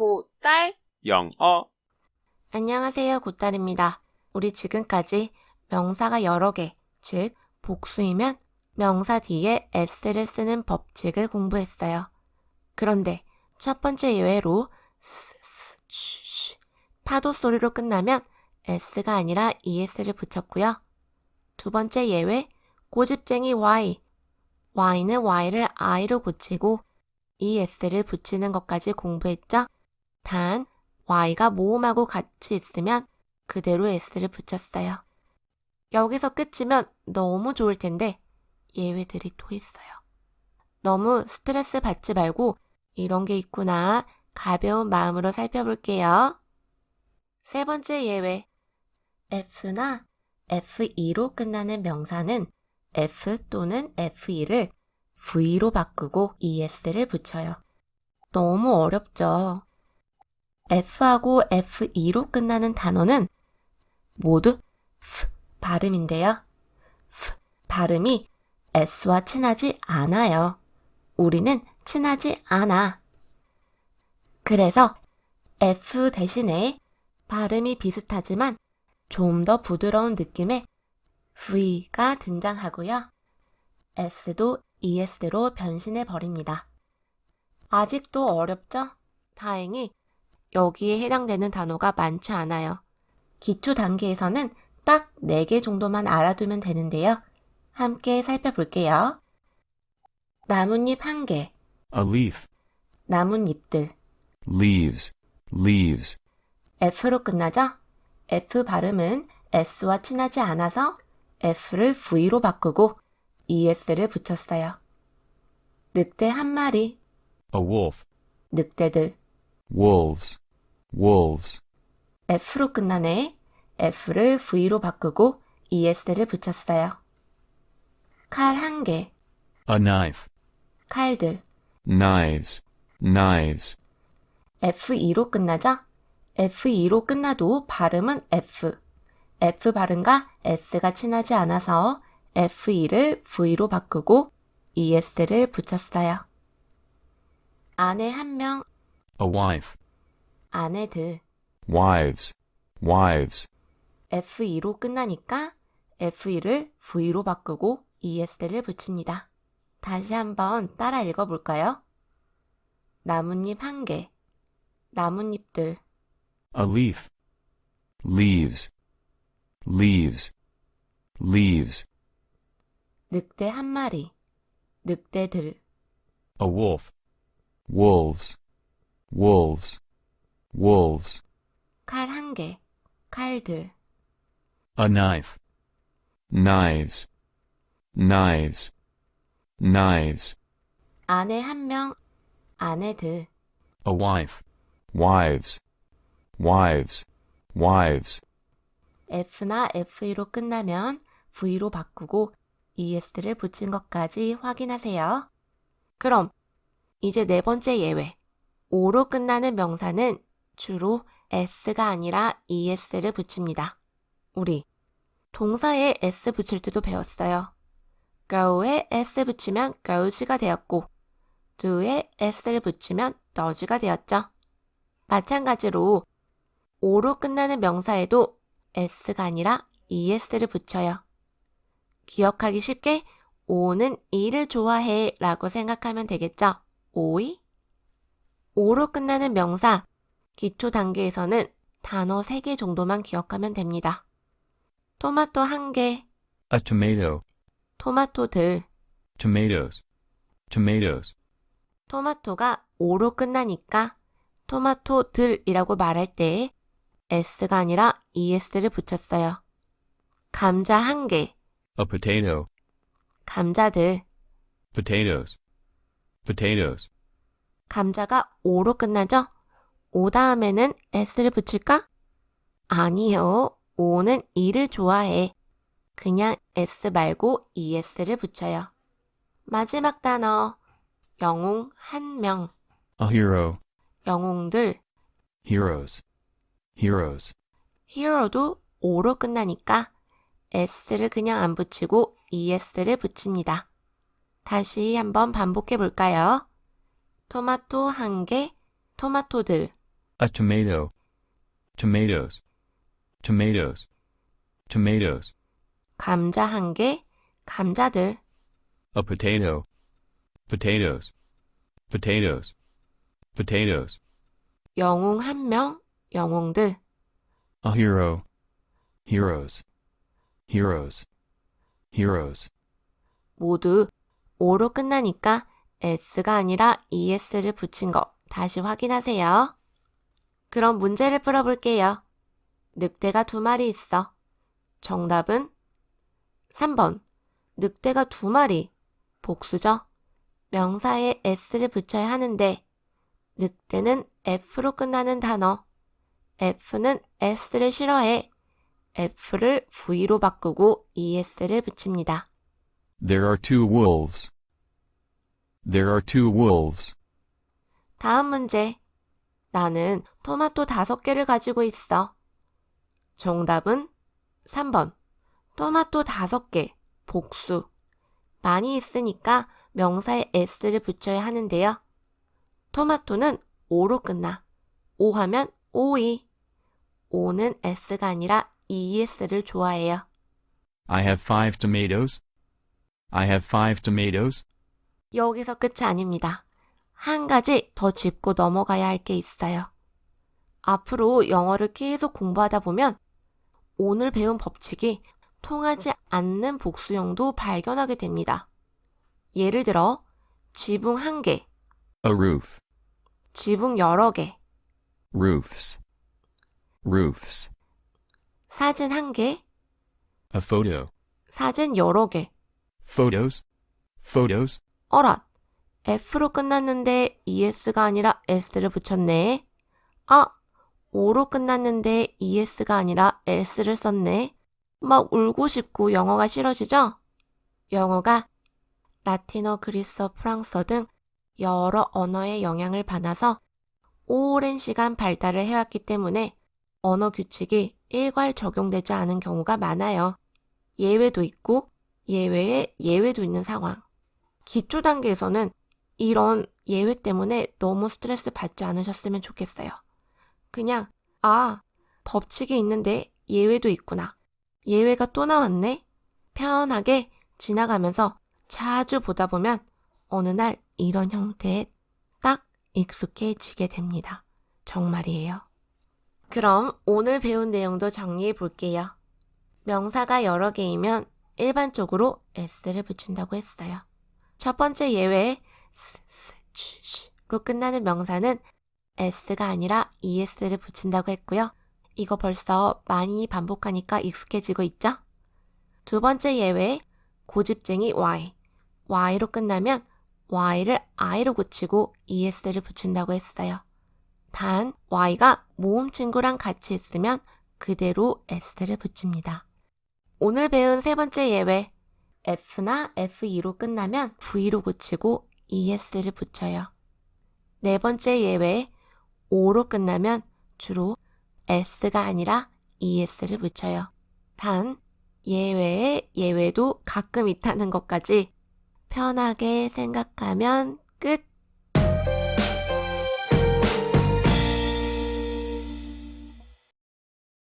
고딸 영어 안녕하세요, 고딸입니다. 우리 지금까지 명사가 여러 개, 즉, 복수이면 명사 뒤에 s를 쓰는 법칙을 공부했어요. 그런데 첫 번째 예외로 스, 스, 쉬, 쉬, 파도 소리로 끝나면 s가 아니라 es를 붙였고요. 두 번째 예외, 고집쟁이 y. y는 y를 i로 고치고 es를 붙이는 것까지 공부했죠? 단, y가 모음하고 같이 있으면 그대로 s를 붙였어요. 여기서 끝이면 너무 좋을 텐데 예외들이 또 있어요. 너무 스트레스 받지 말고 이런 게 있구나 가벼운 마음으로 살펴볼게요. 세 번째 예외. F나 F2로 끝나는 명사는 F 또는 F2를 V로 바꾸고 ES를 붙여요. 너무 어렵죠? F하고 F2로 끝나는 단어는 모두 F 발음인데요. F 발음이 S와 친하지 않아요. 우리는 친하지 않아. 그래서 F 대신에 발음이 비슷하지만 좀 더 부드러운 느낌의 V가 등장하고요. S도 ES로 변신해 버립니다. 아직도 어렵죠? 다행히 여기에 해당되는 단어가 많지 않아요. 기초 단계에서는 딱 4개 정도만 알아두면 되는데요. 함께 살펴볼게요. 나뭇잎 한 개, a leaf 나뭇잎들, leaves leaves F로 끝나죠? F 발음은 S와 친하지 않아서 F를 V로 바꾸고 ES를 붙였어요. 늑대 한 마리, a wolf 늑대들, wolves wolves F로 끝나네. F를 V로 바꾸고 ES를 붙였어요. 칼 한 개, a knife 칼들, knives knives F2로 끝나죠? F2로 끝나도 발음은 F. F 발음과 S가 친하지 않아서 F2를 V로 바꾸고 ES를 붙였어요. 아내 한 명, a wife 아내들. wives wives F2로 끝나니까 F2를 V로 바꾸고 ES를 붙입니다. 다시 한번 따라 읽어볼까요? 나뭇잎 한 개, 나뭇잎들, a leaf leaves leaves leaves 늑대 한 마리, 늑대들, a wolf wolves wolves wolves 칼 한 개, 칼들, a knife knives knives knives 아내 한 명, 아내들, a wife wives wives wives F나 F2로 끝나면 V로 바꾸고 ES를 붙인 것까지 확인하세요. 그럼 이제 네 번째 예외. O로 끝나는 명사는 주로 S가 아니라 ES를 붙입니다. 우리 동사에 S 붙일 때도 배웠어요. go에 S 붙이면 goes가 되었고 do에 S를 붙이면 does가 되었죠. 마찬가지로 O로 끝나는 명사에도 S가 아니라 ES를 붙여요. 기억하기 쉽게 O는 이를 좋아해 라고 생각하면 되겠죠? 오이? O로 끝나는 명사, 기초 단계에서는 단어 3개 정도만 기억하면 됩니다. 토마토 한 개, a tomato. 토마토들, tomatoes. Tomatoes. 토마토가 O로 끝나니까 토마토들이라고 말할 때 S가 아니라 ES를 붙였어요. 감자 한 개, a potato. 감자들, potatoes. Potatoes 감자가 O로 끝나죠? O 다음에는 S를 붙일까? 아니요. O는 E를 좋아해. 그냥 S 말고 ES를 붙여요. 마지막 단어. 영웅 한 명. a hero 영웅들. heroes heroes 히어로도 O로 끝나니까 S를 그냥 안 붙이고 ES를 붙입니다. 다시 한번 반복해 볼까요? 토마토 한 개, 토마토들. A tomato. Tomatoes. Tomatoes. Tomatoes. 감자 한 개, 감자들. A potato. Potatoes. Potatoes. Potatoes. 영웅 한 명, 영웅들. A hero. Heroes. Heroes. Heroes. 모두 O로 끝나니까 S가 아니라 ES를 붙인 거 다시 확인하세요. 그럼 문제를 풀어볼게요. 늑대가 두 마리 있어. 정답은 3번. 늑대가 두 마리. 복수죠. 명사에 S를 붙여야 하는데 늑대는 F로 끝나는 단어. F는 S를 싫어해. F를 V로 바꾸고 ES를 붙입니다. There are two wolves. There are two wolves. 다음 문제. 나는 토마토 다섯 개를 가지고 있어. 정답은 3번. 토마토 다섯 개. 복수. 많이 있으니까 명사에 s를 붙여야 하는데요. 토마토는 오로 끝나. 오 하면 오이. 오는 s가 아니라 es를 좋아해요. I have five tomatoes. I have five tomatoes. 여기서 끝이 아닙니다. 한 가지 더 짚고 넘어가야 할 게 있어요. 앞으로 영어를 계속 공부하다 보면 오늘 배운 법칙이 통하지 않는 복수형도 발견하게 됩니다. 예를 들어, 지붕 한 개, A roof. 지붕 여러 개, Roofs. Roofs. 사진 한 개, A photo. 사진 여러 개. Photos. Photos. 어라, F로 끝났는데 ES가 아니라 S를 붙였네. 아, O로 끝났는데 ES가 아니라 S를 썼네. 막 울고 싶고 영어가 싫어지죠? 영어가 라틴어, 그리스어, 프랑스어 등 여러 언어의 영향을 받아서 오랜 시간 발달을 해왔기 때문에 언어 규칙이 일괄 적용되지 않은 경우가 많아요. 예외도 있고 예외에 예외도 있는 상황. 기초 단계에서는 이런 예외 때문에 너무 스트레스 받지 않으셨으면 좋겠어요. 그냥, 아, 법칙이 있는데 예외도 있구나. 예외가 또 나왔네? 편하게 지나가면서 자주 보다 보면 어느 날 이런 형태에 딱 익숙해지게 됩니다. 정말이에요. 그럼 오늘 배운 내용도 정리해 볼게요. 명사가 여러 개이면 일반적으로 s를 붙인다고 했어요. 첫 번째 예외 시로 끝나는 명사는 s가 아니라 es를 붙인다고 했고요. 이거 벌써 많이 반복하니까 익숙해지고 있죠? 두 번째 예외 고집쟁이 y y로 끝나면 y를 i로 고치고 es를 붙인다고 했어요. 단 y가 모음 친구랑 같이 있으면 그대로 s를 붙입니다. 오늘 배운 세 번째 예외 F나 F2로 끝나면 V로 고치고 ES를 붙여요. 네 번째 예외 O로 끝나면 주로 S가 아니라 ES를 붙여요. 단 예외의 예외도 가끔 있다는 것까지 편하게 생각하면 끝.